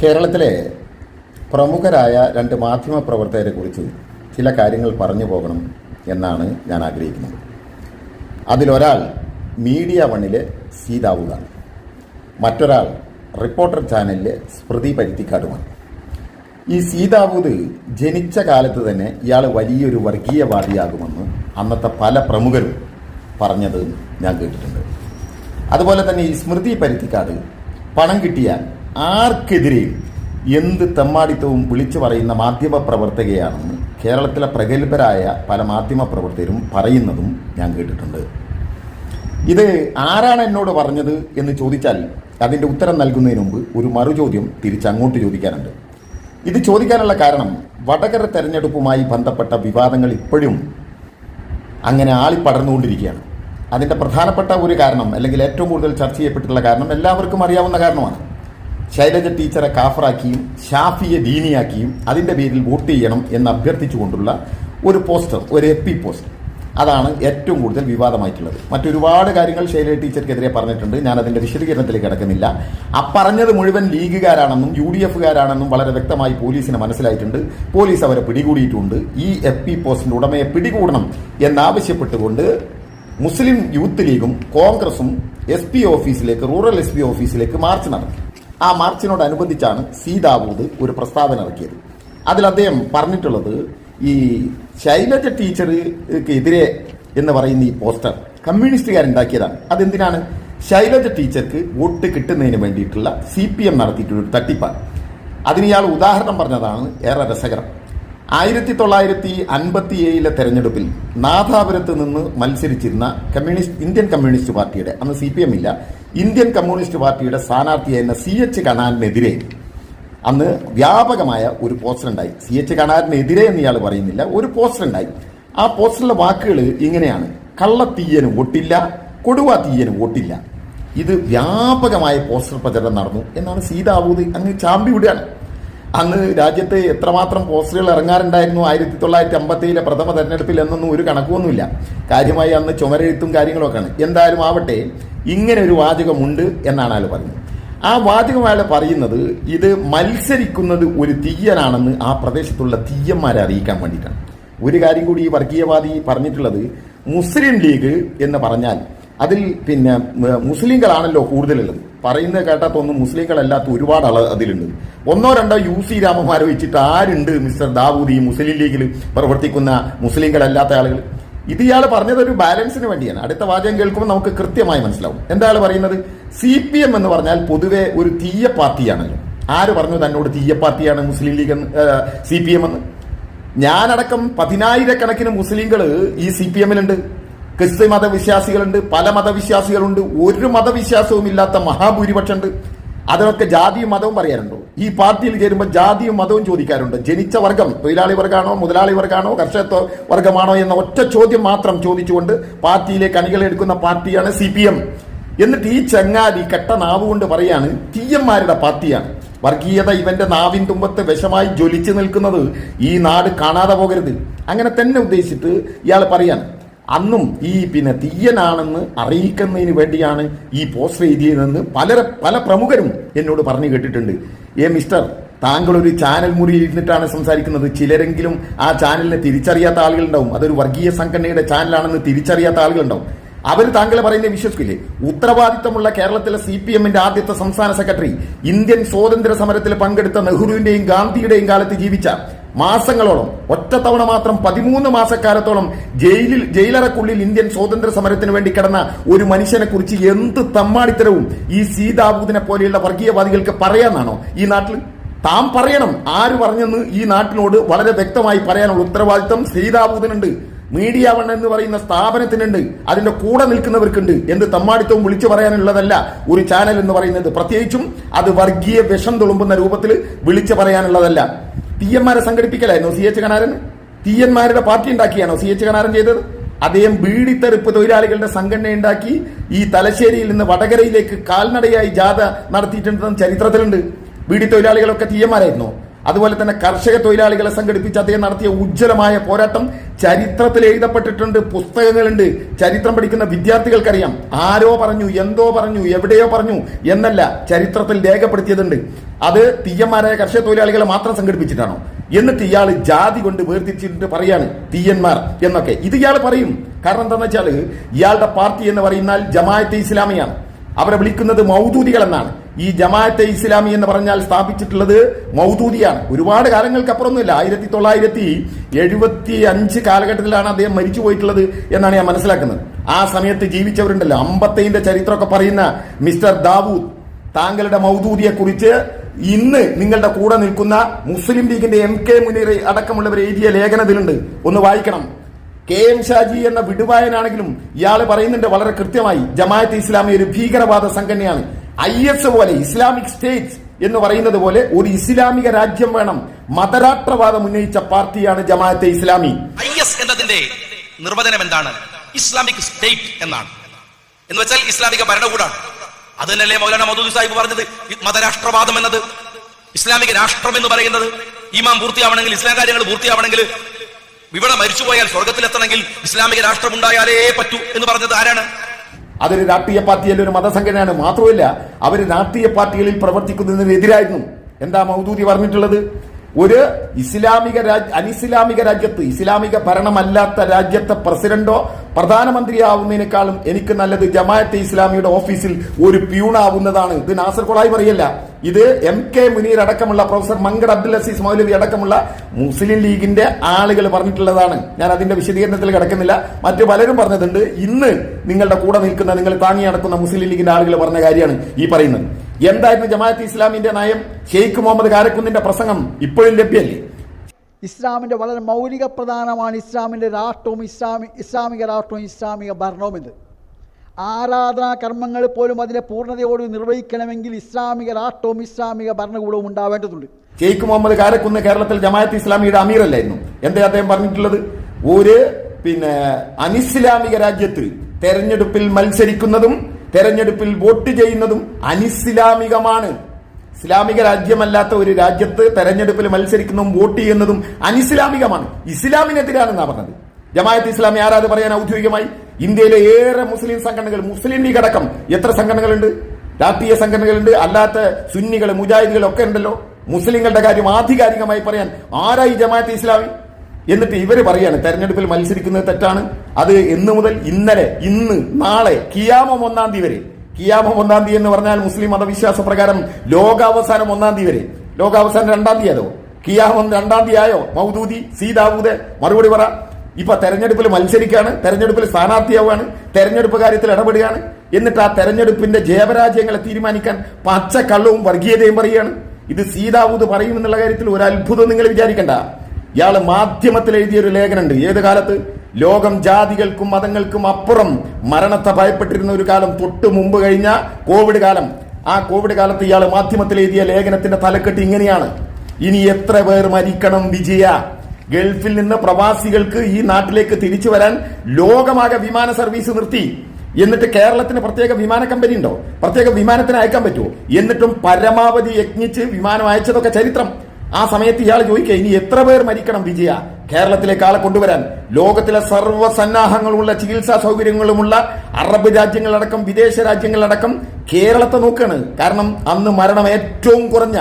കേരളത്തിലെ പ്രമുഖരായ രണ്ട് മാധ്യമ പ്രവർത്തകരെ കുറിച്ച് ചില കാര്യങ്ങൾ പറഞ്ഞു പോകണം എന്നാണ് ഞാൻ ആഗ്രഹിക്കുന്നത്. അതിലൊരാൾ മീഡിയ വണ്ണിലെ സീതാവുതാണ് മറ്റൊരാൾ റിപ്പോർട്ടർ ചാനലിലെ സ്മൃതി പരുത്തിക്കാടുമാണ്. ഈ സീതാവൂത് ജനിച്ച കാലത്ത് തന്നെ ഇയാൾ വലിയൊരു വർഗീയവാദിയാകുമെന്ന് അന്നത്തെ പല പ്രമുഖരും പറഞ്ഞത് ഞാൻ കേട്ടിട്ടുണ്ട്. അതുപോലെ തന്നെ ഈ സ്മൃതി പരുത്തിക്കാട് പണം കിട്ടിയാൽ ആർക്കെതിരെയും എന്ത് തെമ്മാടിത്തവും വിളിച്ചു പറയുന്ന മാധ്യമ പ്രവർത്തകയാണെന്ന് കേരളത്തിലെ പ്രഗത്ഭരായ പല മാധ്യമ പ്രവർത്തകരും പറയുന്നതും ഞാൻ കേട്ടിട്ടുണ്ട്. ഇത് ആരാണ് എന്നോട് പറഞ്ഞത് എന്ന് ചോദിച്ചാൽ അതിന്റെ ഉത്തരം നൽകുന്നതിന് മുമ്പ് ഒരു മറുചോദ്യം തിരിച്ചങ്ങോട്ട് ചോദിക്കാനുണ്ട്. ഇത് ചോദിക്കാനുള്ള കാരണം വടകര തെരഞ്ഞെടുപ്പുമായി ബന്ധപ്പെട്ട വിവാദങ്ങൾ ഇപ്പോഴും അങ്ങനെ ആളിപ്പടർന്നുകൊണ്ടിരിക്കുകയാണ്. അതിന്റെ പ്രധാനപ്പെട്ട ഒരു കാരണം അല്ലെങ്കിൽ ഏറ്റവും കൂടുതൽ ചർച്ച ചെയ്യപ്പെട്ടിട്ടുള്ള കാരണം എല്ലാവർക്കും അറിയാവുന്ന കാരണമാണ്. ശൈലജ ടീച്ചറെ കാഫറാക്കിയും ഷാഫിയെ ദീനിയാക്കിയും അതിന്റെ പേരിൽ വോട്ട് ചെയ്യണം എന്ന് അഭ്യർത്ഥിച്ചുകൊണ്ടുള്ള ഒരു പോസ്റ്റർ ഒരു എ പി പോസ്റ്റർ. അതാണ് ഏറ്റവും കൂടുതൽ വിവാദമായിട്ടുള്ളത്. മറ്റൊരുപാട് കാര്യങ്ങൾ ശൈലജ ടീച്ചർക്കെതിരെ പറഞ്ഞിട്ടുണ്ട്. ഞാൻ അതിന്റെ വിശദീകരണത്തിലേക്ക് കിടക്കുന്നില്ല. ആ പറഞ്ഞത് മുഴുവൻ ലീഗുകാരാണെന്നും യു ഡി എഫുകാരാണെന്നും വളരെ വ്യക്തമായി പോലീസിന് മനസ്സിലായിട്ടുണ്ട്. പോലീസ് അവരെ പിടികൂടിയിട്ടുണ്ട്. ഈ എഫ് പി പോസ്റ്റിന്റെ ഉടമയെ പിടികൂടണം എന്നാവശ്യപ്പെട്ടുകൊണ്ട് മുസ്ലിം യൂത്ത് ലീഗും കോൺഗ്രസും എസ് പി ഓഫീസിലേക്ക് റൂറൽ എസ് പി ഓഫീസിലേക്ക് മാർച്ച് നടത്തി. ആ മാർച്ചിനോടനുബന്ധിച്ചാണ് സി ദാവൂദ് ഒരു പ്രസ്താവന ഇറക്കിയത്. അതിൽ അദ്ദേഹം പറഞ്ഞിട്ടുള്ളത് ഈ ശൈലജ ടീച്ചർക്ക് എതിരെ എന്ന് പറയുന്ന ഈ പോസ്റ്റർ കമ്മ്യൂണിസ്റ്റുകാരുണ്ടാക്കിയതാണ്. അതെന്തിനാണ്? ശൈലജ ടീച്ചർക്ക് വോട്ട് കിട്ടുന്നതിന് വേണ്ടിയിട്ടുള്ള സി പി എം നടത്തിയിട്ടുള്ള ഒരു തട്ടിപ്പാണ്. അതിന് ഇയാൾ ഉദാഹരണം പറഞ്ഞതാണ് ഏറെ രസകരം. ആയിരത്തി തൊള്ളായിരത്തി അൻപത്തി ഏഴിലെ തെരഞ്ഞെടുപ്പിൽ നാഥാപുരത്ത് നിന്ന് മത്സരിച്ചിരുന്ന കമ്മ്യൂണിസ്റ്റ് ഇന്ത്യൻ കമ്മ്യൂണിസ്റ്റ് പാർട്ടിയുടെ അന്ന് സി പി എം ഇല്ല ഇന്ത്യൻ കമ്മ്യൂണിസ്റ്റ് പാർട്ടിയുടെ സ്ഥാനാർത്ഥിയായിരുന്ന സി എച്ച് കണാലിനെതിരെ അന്ന് വ്യാപകമായ ഒരു പോസ്റ്റർ ഉണ്ടായി. സി എച്ച് കണാലിനെതിരെ എന്ന് ഇയാൾ പറയുന്നില്ല ഒരു പോസ്റ്റർ ഉണ്ടായി. ആ പോസ്റ്ററിലെ വാക്കുകൾ ഇങ്ങനെയാണ്. കള്ളത്തീയന് വോട്ടില്ല കൊടുവാ തീയന് വോട്ടില്ല. ഇത് വ്യാപകമായ പോസ്റ്റർ പ്രചരണം നടന്നു എന്നാണ് സീതാവൂത് അങ്ങ് ചാമ്പി വിടുകയാണ് അന്ന് രാജ്യത്ത് എത്രമാത്രം പോസ്റ്ററുകൾ ഇറങ്ങാറുണ്ടായിരുന്നു ആയിരത്തി തൊള്ളായിരത്തി അമ്പത്തിയിലെ പ്രഥമ തെരഞ്ഞെടുപ്പിൽ എന്നൊന്നും ഒരു കണക്കൊന്നുമില്ല കാര്യമായി അന്ന് ചുമരെഴുത്തും കാര്യങ്ങളൊക്കെയാണ്. എന്തായാലും ആവട്ടെ ഇങ്ങനെ ഒരു വാചകമുണ്ട് എന്നാണ് അയാൾ പറഞ്ഞത് ആ വാചകം അയാൾ പറയുന്നത് ഇത് മത്സരിക്കുന്നത് ഒരു തീയ്യനാണെന്ന് ആ പ്രദേശത്തുള്ള തീയ്യന്മാരെ അറിയിക്കാൻ വേണ്ടിയിട്ടാണ്. ഒരു കാര്യം കൂടി ഈ വർഗീയവാദി പറഞ്ഞിട്ടുള്ളത് മുസ്ലിം ലീഗ് എന്ന് പറഞ്ഞാൽ അതിൽ പിന്നെ മുസ്ലിങ്ങളാണല്ലോ കൂടുതലുള്ളത്. പറയുന്നത് കേട്ടാത്തൊന്നും മുസ്ലിങ്ങളല്ലാത്ത ഒരുപാട് ആൾ അതിലുണ്ട്. ഒന്നോ രണ്ടോ യു സി രാമന്മാരെ വെച്ചിട്ട് ആരുണ്ട് മിസ്റ്റർ ദാവൂദ് ഈ മുസ്ലിം ലീഗിൽ പ്രവർത്തിക്കുന്ന മുസ്ലിങ്ങളല്ലാത്ത ആളുകൾ ഇത് ഇയാൾ പറഞ്ഞത് ഒരു ബാലൻസിന് വേണ്ടിയാണ്. അടുത്ത വാചകം കേൾക്കുമ്പോൾ നമുക്ക് കൃത്യമായി മനസ്സിലാവും. എന്താ പറയുന്നത്? സി പി എം എന്ന് പറഞ്ഞാൽ പൊതുവെ ഒരു തീയ പാർട്ടിയാണല്ലോ. ആര് പറഞ്ഞു തന്നോട് തീയ പാർട്ടിയാണ് മുസ്ലിം ലീഗ് എന്ന് സി പി എം എന്ന്? ഞാനടക്കം പതിനായിരക്കണക്കിന് മുസ്ലിങ്ങൾ ഈ സി പി എമ്മിലുണ്ട്. ക്രിസ്ത്യ മതവിശ്വാസികളുണ്ട് പല മതവിശ്വാസികളുണ്ട് ഒരു മതവിശ്വാസവും ഇല്ലാത്ത മഹാഭൂരിപക്ഷം ഉണ്ട് അതിനൊക്കെ ജാതിയും മതവും പറയാറുണ്ടോ? ഈ പാർട്ടിയിൽ ചേരുമ്പോൾ ജാതിയും മതവും ചോദിക്കാറുണ്ട്. ജനിച്ച വർഗം തൊഴിലാളി വർഗമാണോ മുതലാളി വർഗമാണോ കർഷക വർഗമാണോ എന്ന ഒറ്റ ചോദ്യം മാത്രം ചോദിച്ചുകൊണ്ട് പാർട്ടിയിലെ കണികളെടുക്കുന്ന പാർട്ടിയാണ് സി പി എം. എന്നിട്ട് ഈ ചങ്ങാതി കെട്ട നാവ് കൊണ്ട് പറയാണ് ടി എംമാരുടെ പാർട്ടിയാണ്. വർഗീയത ഇവന്റെ നാവിൻ തുമ്പത്ത് വിഷമായി ജ്വലിച്ചു നിൽക്കുന്നത് ഈ നാട് കാണാതെ പോകരുത്. അങ്ങനെ തന്നെ ഉദ്ദേശിച്ചിട്ട് ഇയാൾ പറയാണ് അന്നും ഈ പിന്നെ തീയനാണെന്ന് അറിയിക്കുന്നതിന് വേണ്ടിയാണ് ഈ പോസ്റ്റർ എഴുതിയതെന്ന് പല പല പ്രമുഖരും എന്നോട് പറഞ്ഞു കേട്ടിട്ടുണ്ട്. ഏ മിസ്റ്റർ താങ്കൾ ഒരു ചാനൽ മുറി ഇരുന്നിട്ടാണ് സംസാരിക്കുന്നത്. ചിലരെങ്കിലും ആ ചാനലിനെ തിരിച്ചറിയാത്ത ആളുകളുണ്ടാവും. അതൊരു വർഗീയ സംഘടനയുടെ ചാനലാണെന്ന് തിരിച്ചറിയാത്ത ആളുകളുണ്ടാവും. അവർ താങ്കൾ പറയുന്നത് വിശ്വസിക്കില്ലേ? ഉത്തരവാദിത്തമുള്ള കേരളത്തിലെ സി പി എമ്മിന്റെ ആദ്യത്തെ സംസ്ഥാന സെക്രട്ടറി ഇന്ത്യൻ സ്വാതന്ത്ര്യ സമരത്തിൽ പങ്കെടുത്ത നെഹ്റുവിന്റെയും ഗാന്ധിയുടെയും കാലത്ത് ജീവിച്ച മാസങ്ങളോളം ഒറ്റത്തവണ മാത്രം പതിമൂന്ന് മാസക്കാലത്തോളം ജയിലിൽ ജയിലറക്കുള്ളിൽ ഇന്ത്യൻ സ്വാതന്ത്ര്യ സമരത്തിന് വേണ്ടി കിടന്ന ഒരു മനുഷ്യനെ കുറിച്ച് എന്ത് തമ്മാടിത്തരവും ഈ സീതാബൂദിനെ പോലെയുള്ള വർഗീയവാദികൾക്ക് പറയാന്നാണോ ഈ നാട്ടിൽ? താൻ പറയണം. ആര് പറഞ്ഞെന്ന് ഈ നാട്ടിനോട് വളരെ വ്യക്തമായി പറയാനുള്ള ഉത്തരവാദിത്തം സീതാബൂദിനുണ്ട് മീഡിയ വൺ എന്ന് പറയുന്ന സ്ഥാപനത്തിനുണ്ട്. അതിന്റെ കൂടെ നിൽക്കുന്നവർക്കുണ്ട് എന്ത് തമ്മാടിത്തവും വിളിച്ചു പറയാനുള്ളതല്ല ഒരു ചാനൽ എന്ന് പറയുന്നത്. പ്രത്യേകിച്ചും അത് വർഗീയ വിഷം തുളുമ്പുന്ന രൂപത്തിൽ വിളിച്ചു പറയാനുള്ളതല്ല. തീയന്മാരെ സംഘടിപ്പിക്കലായിരുന്നു സി എച്ച് കനാരൻ തീയന്മാരുടെ പാർട്ടി ഉണ്ടാക്കിയാണോ സി എച്ച് കനാരൻ ചെയ്തത്? അദ്ദേഹം ബീഡിത്തെറുപ്പ് തൊഴിലാളികളുടെ സംഘടന ഉണ്ടാക്കി ഈ തലശ്ശേരിയിൽ നിന്ന് വടകരയിലേക്ക് കാൽനടയായി ജാഥ നടത്തിയിട്ടുണ്ടെന്ന് ചരിത്രത്തിലുണ്ട്. ബീഡി തൊഴിലാളികളൊക്കെ തീയന്മാരായിരുന്നു? അതുപോലെ തന്നെ കർഷക തൊഴിലാളികളെ സംഘടിപ്പിച്ച് അദ്ദേഹം നടത്തിയ ഉജ്ജ്വലമായ പോരാട്ടം ചരിത്രത്തിൽ എഴുതപ്പെട്ടിട്ടുണ്ട് പുസ്തകങ്ങളുണ്ട്. ചരിത്രം പഠിക്കുന്ന വിദ്യാർത്ഥികൾക്കറിയാം. ആരോ പറഞ്ഞു എന്തോ പറഞ്ഞു എവിടെയോ പറഞ്ഞു എന്നല്ല ചരിത്രത്തിൽ രേഖപ്പെടുത്തിയതുണ്ട്. അത് തീയന്മാരായ കർഷക തൊഴിലാളികളെ മാത്രം സംഘടിപ്പിച്ചിട്ടാണോ? എന്നിട്ട് ഇയാൾ ജാതി കൊണ്ട് വേർതിരിച്ചിട്ട് പറയാണ് തീയന്മാർ എന്നൊക്കെ. ഇത് ഇയാൾ പറയും. കാരണം എന്താണെന്ന് വെച്ചാൽ ഇയാളുടെ പാർട്ടി എന്ന് പറയുന്നാൽ ജമാഅത്തെ ഇസ്ലാമിയാണ്. അവരെ വിളിക്കുന്നത് മൗദൂദികൾ എന്നാണ് ഈ ജമാഅത്തെ ഇസ്ലാമി എന്ന് പറഞ്ഞാൽ സ്ഥാപിച്ചിട്ടുള്ളത് മൗദൂദിയാണ്. ഒരുപാട് കാലങ്ങൾക്കപ്പുറമൊന്നുമില്ല. ആയിരത്തി തൊള്ളായിരത്തി എഴുപത്തി അഞ്ച് കാലഘട്ടത്തിലാണ് അദ്ദേഹം മരിച്ചു പോയിട്ടുള്ളത് എന്നാണ് ഞാൻ മനസ്സിലാക്കുന്നത്. ആ സമയത്ത് ജീവിച്ചവരുണ്ടല്ലോ. അമ്പത്തൈന്റെ ചരിത്രമൊക്കെ പറയുന്ന മിസ്റ്റർ ദാവൂദ്. താങ്കളുടെ മൗദൂദിയെ കുറിച്ച് ഇന്ന് നിങ്ങളുടെ കൂടെ നിൽക്കുന്ന മുസ്ലിം ലീഗിന്റെ എം കെ മുനീർ അടക്കമുള്ളവർ എഴുതിയ ലേഖനത്തിലുണ്ട്. ഒന്ന് വായിക്കണം. കെ എം ഷാജി എന്ന വിടുവായനാണെങ്കിലും ഇയാൾ പറയുന്നുണ്ട് വളരെ കൃത്യമായി ജമാഅത്ത് ഇസ്ലാമി ഒരു ഭീകരവാദ സംഘടനയാണ്. ഐ എസ് പോലെ ഇസ്ലാമിക് സ്റ്റേറ്റ് എന്ന് പറയുന്നത് പോലെ ഒരു ഇസ്ലാമിക രാജ്യം വേണം. മതരാഷ്ട്രവാദം ഉന്നയിച്ച പാർട്ടിയാണ് ജമാഅത്തെ ഇസ്ലാമി. ഐ എസ് എന്നതിന്റെ നിർവചനം എന്താണ്? ഇസ്ലാമിക് സ്റ്റേറ്റ് എന്നാണ്. എന്ന് വെച്ചാൽ ഇസ്ലാമിക ഭരണകൂടാണ്. അത് തന്നെയല്ലേ മൗലാന മധുദ് സാഹിബ് പറഞ്ഞത്? മതരാഷ്ട്രവാദം എന്നത് ഇസ്ലാമിക രാഷ്ട്രം എന്ന് പറയുന്നത്. ഇമാം പൂർത്തിയാവണമെങ്കിൽ ഇസ്ലാം കാര്യങ്ങൾ പൂർത്തിയാവണമെങ്കിൽ ഇവിടെ മരിച്ചുപോയാൽ സ്വർഗത്തിലെത്തണമെങ്കിൽ ഇസ്ലാമിക രാഷ്ട്രം ഉണ്ടായാലേ പറ്റൂ എന്ന് പറഞ്ഞത് ആരാണ്? അതൊരു രാഷ്ട്രീയ പാർട്ടിയല്ല ഒരു മതസംഘടനയാണ്. മാത്രമല്ല അവർ രാഷ്ട്രീയ പാർട്ടികളിൽ പ്രവർത്തിക്കുന്നതിനെതിരായിരുന്നു. എന്താ മൗദൂദി പറഞ്ഞിട്ടുള്ളത്? ഒരു ഇസ്ലാമിക രാജ്യ അനിസ്ലാമിക രാജ്യത്ത് ഇസ്ലാമിക ഭരണമല്ലാത്ത രാജ്യത്തെ പ്രസിഡന്റോ പ്രധാനമന്ത്രിയാവുന്നതിനേക്കാളും എനിക്ക് നല്ലത് ജമാഅത്തെ ഇസ്ലാമിയുടെ ഓഫീസിൽ ഒരു പ്യൂണാവുന്നതാണ്. ഇത് നാസർ കൊളായി പറയല്ല ഇത് എം കെ മുനീർ അടക്കമുള്ള പ്രൊഫസർ മങ്കർ അബ്ദുൽ അസീസ് മൗലവി അടക്കമുള്ള മുസ്ലിം ലീഗിന്റെ ആളുകൾ പറഞ്ഞിട്ടുള്ളതാണ്. ഞാൻ അതിന്റെ വിശദീകരണത്തിൽ കിടക്കുന്നില്ല. മറ്റു പലരും പറഞ്ഞിട്ടുണ്ട്. ഇന്ന് നിങ്ങളുടെ കൂടെ നിൽക്കുന്ന നിങ്ങൾ താങ്ങി നടക്കുന്ന മുസ്ലിം ലീഗിന്റെ ആളുകൾ പറഞ്ഞ കാര്യമാണ് ഈ പറയുന്നത്. എന്തായിരുന്നു ജമാഅത്ത് ഇസ്ലാമിന്റെ നയം? ഷെയ്ഖ് മുഹമ്മദ് കാരക്കുന്നിന്റെ പ്രസംഗം ഇപ്പോഴും ലഭ്യമല്ലേ? ഇസ്ലാമിന്റെ വളരെ മൗലിക പ്രധാനമാണ് ഇസ്ലാമിന്റെ രാഷ്ട്രവും ഇസ്ലാമി ഇസ്ലാമിക രാഷ്ട്രവും ഇസ്ലാമിക ഭരണവും ഇത്. ആരാധനാ കർമ്മങ്ങൾ പോലും അതിനെ പൂർണതയോട് നിർവഹിക്കണമെങ്കിൽ ഇസ്ലാമിക രാഷ്ട്രവും ഇസ്ലാമിക ഭരണകൂടവും ഉണ്ടാവേണ്ടതുണ്ട്. ഷെയ്ഖ് മുഹമ്മദ് കാരക്കുന്ന് കേരളത്തിൽ ജമാഅത്ത് ഇസ്ലാമിയുടെ അമീർ അല്ലായിരുന്നു എന്താ അദ്ദേഹം പറഞ്ഞിട്ടുള്ളത്? ഒരു പിന്നെ അനിസ്ലാമിക രാജ്യത്ത് തെരഞ്ഞെടുപ്പിൽ മത്സരിക്കുന്നതും തെരഞ്ഞെടുപ്പിൽ വോട്ട് ചെയ്യുന്നതും അനിസ്ലാമികമാണ്. ഇസ്ലാമിക രാജ്യമല്ലാത്ത ഒരു രാജ്യത്ത് തെരഞ്ഞെടുപ്പിൽ മത്സരിക്കുന്നതും വോട്ട് ചെയ്യുന്നതും അനിസ്ലാമികമാണ്. ഇസ്ലാമിനെതിരാണെന്നാ പറഞ്ഞത്. ജമായത്ത് ഇസ്ലാമി ആരാത് പറയാൻ ഔദ്യോഗികമായി? ഇന്ത്യയിലെ ഏറെ മുസ്ലിം സംഘടനകൾ മുസ്ലിം ലീഗ് അടക്കം. എത്ര സംഘടനകളുണ്ട്? രാഷ്ട്രീയ സംഘടനകളുണ്ട് അല്ലാത്ത സുന്നികൾ മുജാഹിദികൾ ഒക്കെ ഉണ്ടല്ലോ. മുസ്ലിങ്ങളുടെ കാര്യം ആധികാരികമായി പറയാൻ ആരായി ജമാഅത്ത് ഇസ്ലാമി? എന്നിട്ട് ഇവർ പറയാണ് തെരഞ്ഞെടുപ്പിൽ മത്സരിക്കുന്നത് തെറ്റാണ്. അത് എന്ന് മുതൽ ഇന്നലെ ഇന്ന് നാളെ കിയാമം ഒന്നാം തീയതി വരെ. കിയാമം ഒന്നാം തീയതി എന്ന് പറഞ്ഞാൽ മുസ്ലിം മതവിശ്വാസ പ്രകാരം ലോകാവസാനം ഒന്നാം തീയതി വരെ. ലോകാവസാനം രണ്ടാം തീയതി അതോ കിയാമം രണ്ടാം തീയതി ആയോ? മൗദൂദി സീതാവൂദ് മറുപടി പറ. ഇപ്പൊ തെരഞ്ഞെടുപ്പിൽ മത്സരിക്കുകയാണ് തെരഞ്ഞെടുപ്പിൽ സ്ഥാനാർത്ഥിയാവുകയാണ് തെരഞ്ഞെടുപ്പ് കാര്യത്തിൽ ഇടപെടുകയാണ്. എന്നിട്ട് ആ തെരഞ്ഞെടുപ്പിന്റെ ജയപരാജയങ്ങളെ തീരുമാനിക്കാൻ പച്ചക്കള്ളവും വർഗീയതയും പറയുകയാണ്. ഇത് സീതാവൂത് പറയുമെന്നുള്ള കാര്യത്തിൽ ഒരു അത്ഭുതം നിങ്ങൾ വിചാരിക്കണ്ട. ഇയാൾ മാധ്യമത്തിൽ എഴുതിയൊരു ലേഖനമുണ്ട്. ഏത് കാലത്ത്? ലോകം ജാതികൾക്കും മതങ്ങൾക്കും അപ്പുറം മരണത്തെ ഭയപ്പെട്ടിരുന്ന ഒരു കാലം തൊട്ട് മുമ്പ് കഴിഞ്ഞ കോവിഡ് കാലം. ആ കോവിഡ് കാലത്ത് ഇയാൾ മാധ്യമത്തിൽ എഴുതിയ ലേഖനത്തിന്റെ തലക്കെട്ട് ഇങ്ങനെയാണ്. ഇനി എത്ര പേർ മരിക്കണം വിജയ? ഗൾഫിൽ നിന്ന് പ്രവാസികൾക്ക് ഈ നാട്ടിലേക്ക് തിരിച്ചു വരാൻ ലോകമാകെ വിമാന സർവീസ് നിർത്തി. എന്നിട്ട് കേരളത്തിന് പ്രത്യേക വിമാന കമ്പനി ഉണ്ടോ? പ്രത്യേക വിമാനത്തിന് അയക്കാൻ പറ്റുമോ? എന്നിട്ടും പരമാവധി യജ്ഞിച്ച് വിമാനം അയച്ചതൊക്കെ ചരിത്രം. ആ സമയത്ത് ഇയാൾ ചോദിക്കുക ഇനി എത്ര പേർ മരിക്കണം വിജയ? കേരളത്തിലേക്ക് ആളെ കൊണ്ടുവരാൻ. ലോകത്തിലെ സർവസന്നാഹങ്ങളുള്ള ചികിത്സാ സൗകര്യങ്ങളുമുള്ള അറബ് രാജ്യങ്ങളടക്കം വിദേശ രാജ്യങ്ങളടക്കം കേരളത്തെ നോക്കുകയാണ് കാരണം അന്ന് മരണം ഏറ്റവും കുറഞ്ഞ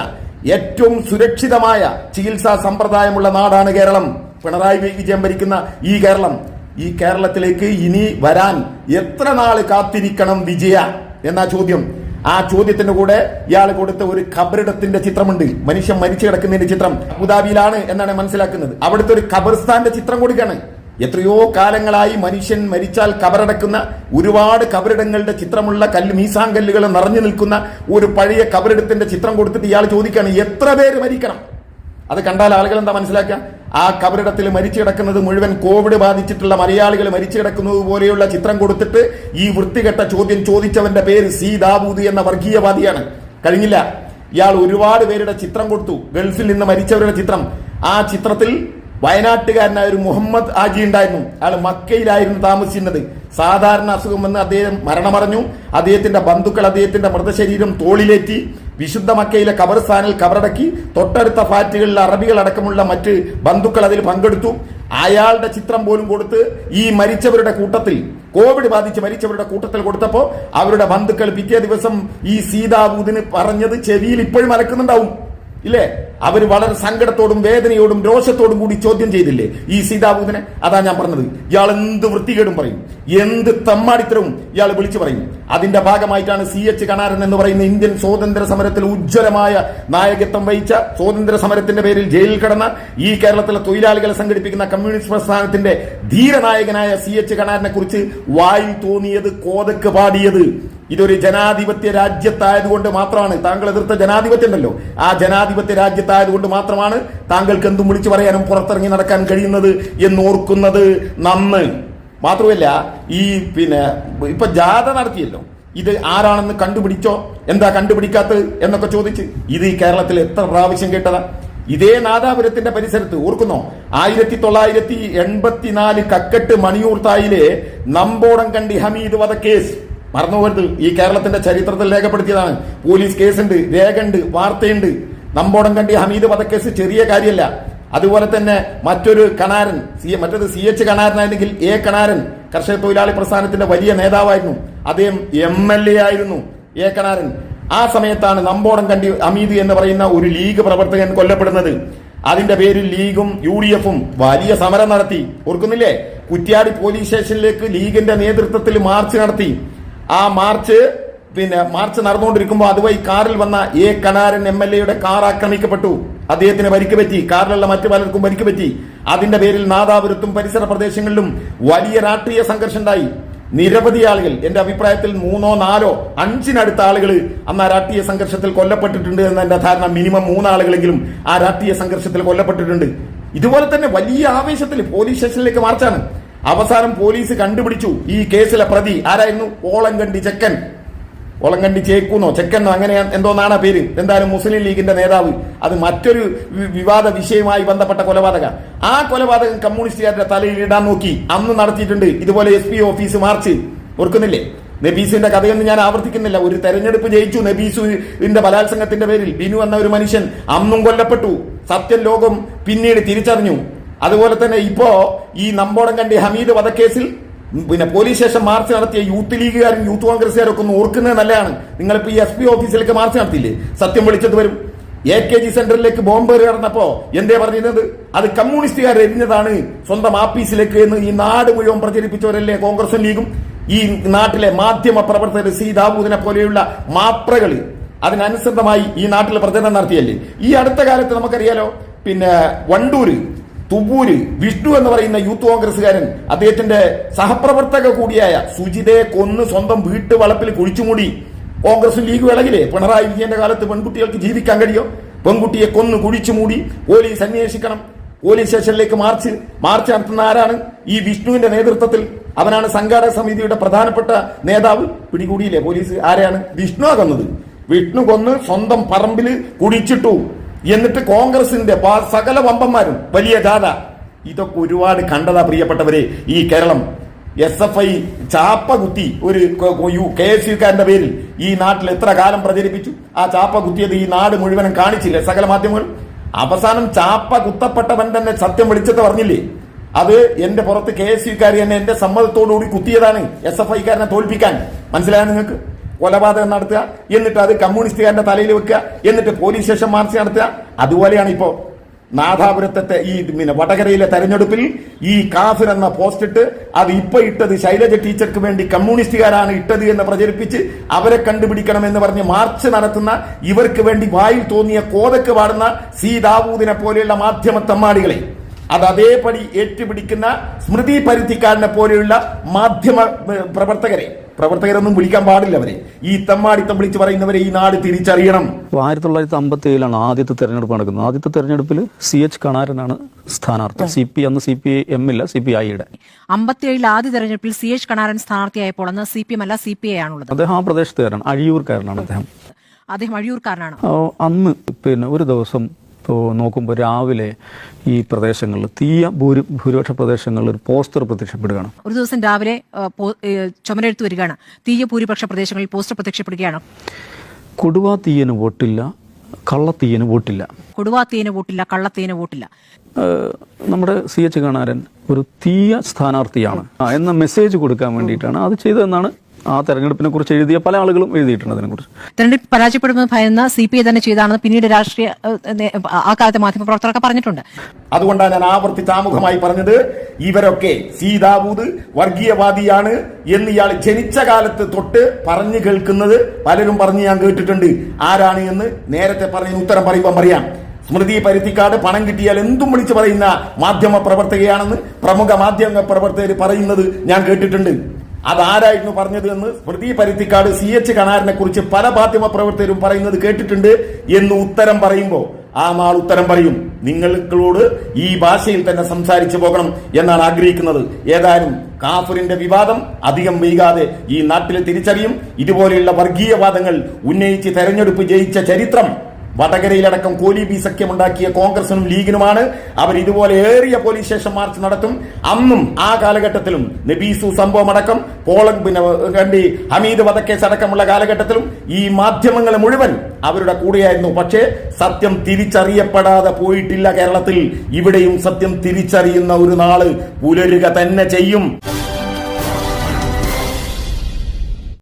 ഏറ്റവും സുരക്ഷിതമായ ചികിത്സാ സമ്പ്രദായമുള്ള നാടാണ് കേരളം. പിണറായി വിജയൻ ഭരിക്കുന്ന ഈ കേരളം. ഈ കേരളത്തിലേക്ക് ഇനി വരാൻ എത്ര നാൾ കാത്തിരിക്കണം വിജയ? എന്ന ചോദ്യം. ആ ചോദ്യത്തിന്റെ കൂടെ ഇയാൾ കൊടുത്ത ഒരു ഖബറിടത്തിന്റെ ചിത്രമുണ്ട്. മനുഷ്യൻ മരിച്ചു കിടക്കുന്നതിന്റെ ചിത്രം അബുദാബിയിലാണ് എന്നാണ് മനസ്സിലാക്കുന്നത്. അവിടുത്തെ ഒരു ഖബർസ്ഥാന്റെ ചിത്രം കൊടുക്കുകയാണ്. എത്രയോ കാലങ്ങളായി മനുഷ്യൻ മരിച്ചാൽ കബറടക്കുന്ന ഒരുപാട് കബറിടങ്ങളുടെ ചിത്രമുള്ള കല്ല് മീസാൻ കല്ലുകൾ നിറഞ്ഞു നിൽക്കുന്ന ഒരു പഴയ കബറിടത്തിന്റെ ചിത്രം കൊടുത്തിട്ട് ഇയാൾ ചോദിക്കുകയാണ് എത്ര പേര് മരിക്കണം? അത് കണ്ടാൽ ആളുകൾ എന്താ മനസ്സിലാക്കുക? ആ കബറിടത്തിൽ മരിച്ചു കിടക്കുന്നത് മുഴുവൻ കോവിഡ് ബാധിച്ചിട്ടുള്ള മലയാളികൾ മരിച്ചു കിടക്കുന്നത് പോലെയുള്ള ചിത്രം കൊടുത്തിട്ട് ഈ വൃത്തികെട്ട ചോദ്യം ചോദിച്ചവന്റെ പേര് സി ദാബൂദ് എന്ന വർഗീയവാദിയാണ്. കഴിഞ്ഞില്ല. ഇയാൾ ഒരുപാട് പേരുടെ ചിത്രം കൊടുത്തു. ഗൾഫിൽ നിന്ന് മരിച്ചവരുടെ ചിത്രം. ആ ചിത്രത്തിൽ വയനാട്ടുകാരനായ ഒരു മുഹമ്മദ് ആജി ഉണ്ടായിരുന്നു. അയാൾ മക്കയിലായിരുന്നു താമസിക്കുന്നത് സാധാരണ അസുഖം വന്ന് അദ്ദേഹം മരണമറിഞ്ഞു. അദ്ദേഹത്തിന്റെ ബന്ധുക്കൾ അദ്ദേഹത്തിന്റെ മൃതശരീരം തോളിലേറ്റി വിശുദ്ധ മക്കയിലെ കബർസ്ഥാനിൽ കബറടക്കി തൊട്ടടുത്ത ഫ്ലാറ്റുകളിൽ അറബികൾ അടക്കമുള്ള മറ്റ് ബന്ധുക്കൾ അതിൽ പങ്കെടുത്തു. അയാളുടെ ചിത്രം പോലും കൊടുത്ത് ഈ മരിച്ചവരുടെ കൂട്ടത്തിൽ കോവിഡ് ബാധിച്ച് മരിച്ചവരുടെ കൂട്ടത്തിൽ കൊടുത്തപ്പോൾ അവരുടെ ബന്ധുക്കൾ പിറ്റേ ദിവസം ഈ സീതാബൂദിന് പറഞ്ഞത് ചെവിയിൽ ഇപ്പോഴും അലക്കുന്നുണ്ടാവും. ഇല്ലേ? അവർ വളരെ സങ്കടത്തോടും വേദനയോടും രോഷത്തോടും കൂടി ചോദ്യം ചെയ്തില്ലേ? ഈ സീതാബൂദിനെ അതാ ഞാൻ പറഞ്ഞത്. ഇയാൾ എന്ത് വൃത്തികേടും പറയും. എന്ത് തമ്മാടിത്തരവും ഇയാൾ വിളിച്ചു പറയും. അതിന്റെ ഭാഗമായിട്ടാണ് സി എച്ച് കണാരൻ എന്ന് പറയുന്ന ഇന്ത്യൻ സ്വാതന്ത്ര്യ സമരത്തിൽ ഉജ്ജ്വലമായ നായകത്വം വഹിച്ച സ്വാതന്ത്ര്യ സമരത്തിന്റെ പേരിൽ ജയിലിൽ കിടന്ന ഈ കേരളത്തിലെ തൊഴിലാളികളെ സംഘടിപ്പിക്കുന്ന കമ്മ്യൂണിസ്റ്റ് പ്രസ്ഥാനത്തിന്റെ ധീരനായകനായ സി എച്ച് കണാരനെ കുറിച്ച് വായിൽ തോന്നിയത് കോതക്ക് പാടിയത്. ഇതൊരു ജനാധിപത്യ രാജ്യത്തായതുകൊണ്ട് മാത്രമാണ്. താങ്കൾ എതിർത്ത ജനാധിപത്യം ഉണ്ടല്ലോ ആ ജനാധിപത്യ രാജ്യത്തായതുകൊണ്ട് മാത്രമാണ് താങ്കൾക്ക് എന്തും വിളിച്ചു പറയാനും പുറത്തിറങ്ങി നടക്കാൻ കഴിയുന്നത് എന്ന് ഓർക്കുന്നത് നന്ന്. മാത്രമല്ല ഈ പിന്നെ ഇപ്പൊ ജാഥ നടത്തിയല്ലോ. ഇത് ആരാണെന്ന് കണ്ടുപിടിച്ചോ? എന്താ കണ്ടുപിടിക്കാത്തത് എന്നൊക്കെ ചോദിച്ച് ഇത് ഈ കേരളത്തിൽ എത്ര പ്രാവശ്യം കേട്ടതാ? ഇതേ നാദാപുരത്തിന്റെ പരിസരത്ത് ഓർക്കുന്നോ? ആയിരത്തി തൊള്ളായിരത്തി എൺപത്തിനാല് കക്കട്ട് മണിയൂർ തായിലെ നമ്പോടം കണ്ടി ഹമീദ് വധക്കേസ്. മറന്നുപോകരുത് ഈ കേരളത്തിന്റെ ചരിത്രത്തിൽ രേഖപ്പെടുത്തിയതാണ്. പോലീസ് കേസുണ്ട് രേഖയുണ്ട് വാർത്തയുണ്ട്. നമ്പോടം കണ്ടി ഹമീദ് വധക്കേസ് ചെറിയ കാര്യമല്ല. അതുപോലെ തന്നെ മറ്റൊരു കണാരൻ സി മറ്റത് സി എച്ച് കണാരനായിരുന്നെങ്കിൽ എ കണാരൻ കർഷക തൊഴിലാളി പ്രസ്ഥാനത്തിന്റെ വലിയ നേതാവായിരുന്നു. അദ്ദേഹം എം എൽ എ ആയിരുന്നു എ കണാരൻ. ആ സമയത്താണ് നമ്പോടം കണ്ടി അമീദ് എന്ന് പറയുന്ന ഒരു ലീഗ് പ്രവർത്തകൻ കൊല്ലപ്പെടുന്നത്. അതിന്റെ പേരിൽ ലീഗും യു ഡി എഫും വലിയ സമരം നടത്തി. ഓർക്കുന്നില്ലേ? കുറ്റ്യാടി പോലീസ് സ്റ്റേഷനിലേക്ക് ലീഗിന്റെ നേതൃത്വത്തിൽ മാർച്ച് നടത്തി. ആ മാർച്ച് പിന്നെ മാർച്ച് നടന്നുകൊണ്ടിരിക്കുമ്പോൾ അതുവഴി കാറിൽ വന്ന എ കനാരൻ എം എൽ എയുടെ കാർ ആക്രമിക്കപ്പെട്ടു. അദ്ദേഹത്തിന് പരിക്ക് പറ്റി. കാറിലുള്ള മറ്റു പലർക്കും പരിക്ക് പറ്റി. അതിന്റെ പേരിൽ നാദാപുരത്തും പരിസര പ്രദേശങ്ങളിലും വലിയ രാഷ്ട്രീയ സംഘർഷം ഉണ്ടായി നിരവധി ആളുകൾ എന്റെ അഭിപ്രായത്തിൽ മൂന്നോ നാലോ അഞ്ചിനടുത്ത ആളുകൾ അന്ന് ആ രാഷ്ട്രീയ സംഘർഷത്തിൽ കൊല്ലപ്പെട്ടിട്ടുണ്ട് എന്ന എന്റെ ധാരണ മിനിമം മൂന്നാളുകളെങ്കിലും ആ രാഷ്ട്രീയ സംഘർഷത്തിൽ കൊല്ലപ്പെട്ടിട്ടുണ്ട്. ഇതുപോലെ തന്നെ വലിയ ആവേശത്തിൽ പോലീസ് സ്റ്റേഷനിലേക്ക് മാർച്ചാണ്. അവസാനം പോലീസ് കണ്ടുപിടിച്ചു ഈ കേസിലെ പ്രതി. ആരായിരുന്നു? കണ്ടി ചെക്കൻ. ഓളങ്കണ്ടി ചേക്കുന്നോ ചെക്കെന്നോ അങ്ങനെ എന്തോന്നാണ് പേര്? എന്തായാലും മുസ്ലിം ലീഗിന്റെ നേതാവ്. അത് മറ്റൊരു വിവാദ വിഷയവുമായി ബന്ധപ്പെട്ട കൊലപാതക. ആ കൊലപാതകം കമ്മ്യൂണിസ്റ്റുകാരുടെ തലയിൽ ഇടാൻ നോക്കി. അന്ന് നടത്തിയിട്ടുണ്ട്. ഇതുപോലെ എസ് പി ഓഫീസ് മാർച്ച്. ഓർക്കുന്നില്ലേ? നബീസിന്റെ കഥയൊന്നും ഞാൻ ആവർത്തിക്കുന്നില്ല. ഒരു തെരഞ്ഞെടുപ്പ് ജയിച്ചു. നബീസുവിന്റെ ബലാത്സംഗത്തിന്റെ പേരിൽ ബിനു എന്ന ഒരു മനുഷ്യൻ അന്നും കൊല്ലപ്പെട്ടു. സത്യം ലോകം പിന്നീട് തിരിച്ചറിഞ്ഞു. അതുപോലെ തന്നെ ഇപ്പോ ഈ നമ്പോടം കണ്ടി ഹമീദ് വധക്കേസിൽ പിന്നെ പോലീസ് സ്റ്റേഷൻ മാർച്ച് നടത്തിയ യൂത്ത് ലീഗുകാരും യൂത്ത് കോൺഗ്രസ്സുകാരൊക്കെ ഒന്ന് ഓർക്കുന്നത് നല്ലതാണ്. നിങ്ങളിപ്പോ ഈ എസ് പി ഓഫീസിലേക്ക് മാർച്ച് നടത്തിയില്ലേ? സത്യം വിളിച്ചത് വരും. എ കെ ജി സെന്ററിലേക്ക് ബോംബ് കടന്നപ്പോ എന്തേ പറഞ്ഞിരുന്നത്? അത് കമ്മ്യൂണിസ്റ്റുകാർ എരിഞ്ഞതാണ് സ്വന്തം ആഫീസിലേക്ക് എന്ന് ഈ നാട് മുഴുവൻ പ്രചരിപ്പിച്ചവരല്ലേ കോൺഗ്രസും ലീഗും? ഈ നാട്ടിലെ മാധ്യമ പ്രവർത്തകർ സി ദാബൂദിനെ പോലെയുള്ള മാപ്രകൾ അതിനനുസൃതമായി ഈ നാട്ടിൽ പ്രചരണം നടത്തിയല്ലേ? ഈ അടുത്ത കാലത്ത് നമുക്കറിയാലോ പിന്നെ വണ്ടൂര് തുവൂര് വിഷ്ണു എന്ന് പറയുന്ന യൂത്ത് കോൺഗ്രസ്സുകാരൻ അദ്ദേഹത്തിന്റെ സഹപ്രവർത്തക കൂടിയായ സുജിതയെ കൊന്ന് സ്വന്തം വീട്ടുവളപ്പിൽ കുഴിച്ചുമൂടി. കോൺഗ്രസും ലീഗും ഇളകില്ലേ? പിണറായി വിജയന്റെ കാലത്ത് പെൺകുട്ടികൾക്ക് ജീവിക്കാൻ കഴിയോ? പെൺകുട്ടിയെ കൊന്ന് കുഴിച്ചുമൂടി പോലീസ് അന്വേഷിക്കണം. പോലീസ് സ്റ്റേഷനിലേക്ക് മാർച്ച്. മാർച്ച് നടത്തുന്ന ആരാണ്? ഈ വിഷ്ണുവിന്റെ നേതൃത്വത്തിൽ അവനാണ് സംഘാടക സമിതിയുടെ പ്രധാനപ്പെട്ട നേതാവ്. പിടികൂടിയില്ലേ പോലീസ്? ആരെയാണ്? വിഷ്ണു കൊന്നത് വിഷ്ണു കൊന്ന് സ്വന്തം പറമ്പിൽ കുടിച്ചിട്ടു എന്നിട്ട് കോൺഗ്രസിന്റെ സകല വമ്പന്മാരും വലിയ ജാഥ. ഇതൊക്കെ ഒരുപാട് കണ്ടതാ പ്രിയപ്പെട്ടവരെ ഈ കേരളം. എസ് എഫ് ഐ ചാപ്പ കുത്തി ഒരു യു കെ എസ് യുക്കാരന്റെ പേരിൽ ഈ നാട്ടിൽ എത്ര കാലം പ്രചരിപ്പിച്ചു? ആ ചാപ്പ കുത്തിയത് ഈ നാട് മുഴുവനും കാണിച്ചില്ലേ സകല മാധ്യമങ്ങൾ? അവസാനം ചാപ്പ കുത്തപ്പെട്ടവൻ തന്നെ സത്യം വിളിച്ചത് പറഞ്ഞില്ലേ? അത് എന്റെ പുറത്ത് കെ എസ് യുക്കാർ തന്നെ എന്റെ സമ്മതത്തോടുകൂടി കുത്തിയതാണ് എസ് എഫ് ഐക്കാരനെ തോൽപ്പിക്കാൻ. മനസ്സിലായ നിങ്ങൾക്ക്? കൊലപാതകം നടത്തുക എന്നിട്ട് അത് കമ്മ്യൂണിസ്റ്റുകാരന്റെ തലയിൽ വെക്കുക എന്നിട്ട് പോലീസ് സ്റ്റേഷൻ മാർച്ച് നടത്തുക. അതുപോലെയാണ് ഇപ്പോ നാദാപുരത്തെ ഈ പിന്നെ വടകരയിലെ തെരഞ്ഞെടുപ്പിൽ ഈ കാഫിർ എന്ന പോസ്റ്റ് ഇട്ട് അത് ഇപ്പൊ ഇട്ടത് ശൈലജ ടീച്ചർക്ക് വേണ്ടി കമ്മ്യൂണിസ്റ്റുകാരാണ് ഇട്ടത് എന്ന് പ്രചരിപ്പിച്ച് അവരെ കണ്ടുപിടിക്കണം എന്ന് പറഞ്ഞ് മാർച്ച് നടത്തുന്ന ഇവർക്ക് വേണ്ടി വായിൽ തോന്നിയ കോതക്ക് പാടുന്ന സി ദാവൂദിനെ പോലെയുള്ള മാധ്യമ തമ്മാടികളെ. അത് അതേപടി ഏറ്റുപിടിക്കുന്ന സ്മൃതി പരുത്തിക്കാരനെ പോലെയുള്ള മാധ്യമ പ്രവർത്തകരെ. പ്രവർത്തകരൊന്നും വിളിക്കാൻ പാടില്ല അവരെ. ഈ തമ്മാടിത്തം വിളിച്ച് പറയുന്നവരെ ഈ നാട് തിരിച്ചറിയണം. ആയിരത്തി തൊള്ളായിരത്തി അമ്പത്തി ഏഴിലാണ് ആദ്യത്തെ തെരഞ്ഞെടുപ്പ് നടക്കുന്നത്. ആദ്യത്തെ തെരഞ്ഞെടുപ്പിൽ സി എച്ച് കണാരനാണ് സ്ഥാനാർത്ഥി. സി പി അന്ന് സി പി എം ഇല്ല സി പി ഐയുടെ അമ്പത്തിയേഴിൽ ആദ്യ തെരഞ്ഞെടുപ്പിൽ സി എച്ച് കണാരൻ സ്ഥാനാർത്ഥിയായപ്പോൾ അന്ന് സി പി എം അല്ല സി പി ഐ ആണുള്ളത്. അദ്ദേഹം ആ പ്രദേശത്തുകാരനാണ് അഴിയൂർക്കാരനാണ് അദ്ദേഹം. അദ്ദേഹം അഴിയൂർക്കാരനാണ്. അന്ന് പിന്നെ ഒരു ദിവസം നോക്കുമ്പോൾ രാവിലെ ഈ പ്രദേശങ്ങളിൽ തീയ ഭൂരി ഭൂരിപക്ഷ പ്രദേശങ്ങളിൽ ഒരു പോസ്റ്റർ പ്രത്യക്ഷപ്പെടുകയാണ്. ഒരു ദിവസം രാവിലെ ചുമരെഴുത്ത് വരികയാണ്. തീയ ഭൂരിപക്ഷ പ്രദേശങ്ങളിൽ പോസ്റ്റർ പ്രത്യക്ഷപ്പെടുകയാണ്. കൊടുവാ തീയന് വോട്ടില്ല കള്ളത്തീയന് വോട്ടില്ല. കൊടുവാത്തീന് വോട്ടില്ല കള്ളത്തീയന് വോട്ടില്ല. നമ്മുടെ സി എച്ച് കാണാരൻ ഒരു തീയ സ്ഥാനാർത്ഥിയാണ്. എന്ന മെസ്സേജ് കൊടുക്കാൻ വേണ്ടിയിട്ടാണ് അത് ചെയ്തതെന്നാണ് ആ തെരഞ്ഞെടുപ്പിനെ കുറിച്ച് എഴുതിയ പല ആളുകളും എഴുതിയിട്ടുണ്ട് അതിനെക്കുറിച്ച്. തെരഞ്ഞെടുപ്പ് പരാജയപ്പെടുമെന്ന് ഭയന്ന സി പി ഐ തന്നെ ചെയ്താണെന്ന് പിന്നീട് രാഷ്ട്രീയ ആ കാലത്തെ മാധ്യമപ്രവർത്തകരൊക്കെ പറഞ്ഞിട്ടുണ്ട്. അതുകൊണ്ടാണ് ഞാൻ ആവർത്തിച്ച് ആമുഖമായി പറഞ്ഞത് ഇവരൊക്കെ സീതാബൂത് വർഗീയവാദിയാണ് എന്ന് ഇയാൾ ജനിച്ച കാലത്ത് തൊട്ട് പറഞ്ഞു കേൾക്കുന്നത് പലരും പറഞ്ഞ് ഞാൻ കേട്ടിട്ടുണ്ട്. ആരാണ് എന്ന് നേരത്തെ പറഞ്ഞ ഉത്തരം പറയുമ്പോൾ പറയാം. സ്മൃതി പരുത്തിക്കാട് പണം കിട്ടിയാൽ എന്തും വിളിച്ചു പറയുന്ന മാധ്യമ പ്രവർത്തകയാണെന്ന് പ്രമുഖ മാധ്യമ പ്രവർത്തകർ പറയുന്നത് ഞാൻ കേട്ടിട്ടുണ്ട്. അതാരായിരുന്നു പറഞ്ഞത് എന്ന്? സ്മൃതി പരുത്തിക്കാട് സി എച്ച് കണാറിനെ കുറിച്ച് പല മാധ്യമ പ്രവർത്തകരും പറയുന്നത് കേട്ടിട്ടുണ്ട് എന്ന് ഉത്തരം പറയുമ്പോൾ ആ നാൾ ഉത്തരം പറയും. നിങ്ങളോട് ഈ ഭാഷയിൽ തന്നെ സംസാരിച്ചു പോകണം എന്നാണ് ആഗ്രഹിക്കുന്നത്. ഏതായാലും കാഫറിന്റെ വിവാദം അധികം വൈകാതെ ഈ നാട്ടിൽ തിരിച്ചറിയും. ഇതുപോലെയുള്ള വർഗീയവാദങ്ങൾ ഉന്നയിച്ച് തെരഞ്ഞെടുപ്പ് ജയിച്ച ചരിത്രം വടകരയിലടക്കം കോലി ബി സഖ്യമുണ്ടാക്കിയ കോൺഗ്രസിനും ലീഗിനുമാണ്. അവർ ഇതുപോലെ ഏറിയ പോലീസ് സ്റ്റേഷൻ മാർച്ച് നടത്തും. അന്നും ആ കാലഘട്ടത്തിലും നബീസു സംഭവമടക്കം പോളക് പിന്നെ കണ്ടി ഹമീദ് വധക്കേസ് അടക്കമുള്ള കാലഘട്ടത്തിലും ഈ മാധ്യമങ്ങൾ മുഴുവൻ അവരുടെ കൂടെയായിരുന്നു. പക്ഷേ സത്യം തിരിച്ചറിയപ്പെടാതെ പോയിട്ടില്ല കേരളത്തിൽ. ഇവിടെയും സത്യം തിരിച്ചറിയുന്ന ഒരു നാൾ പുലരുക തന്നെ ചെയ്യും.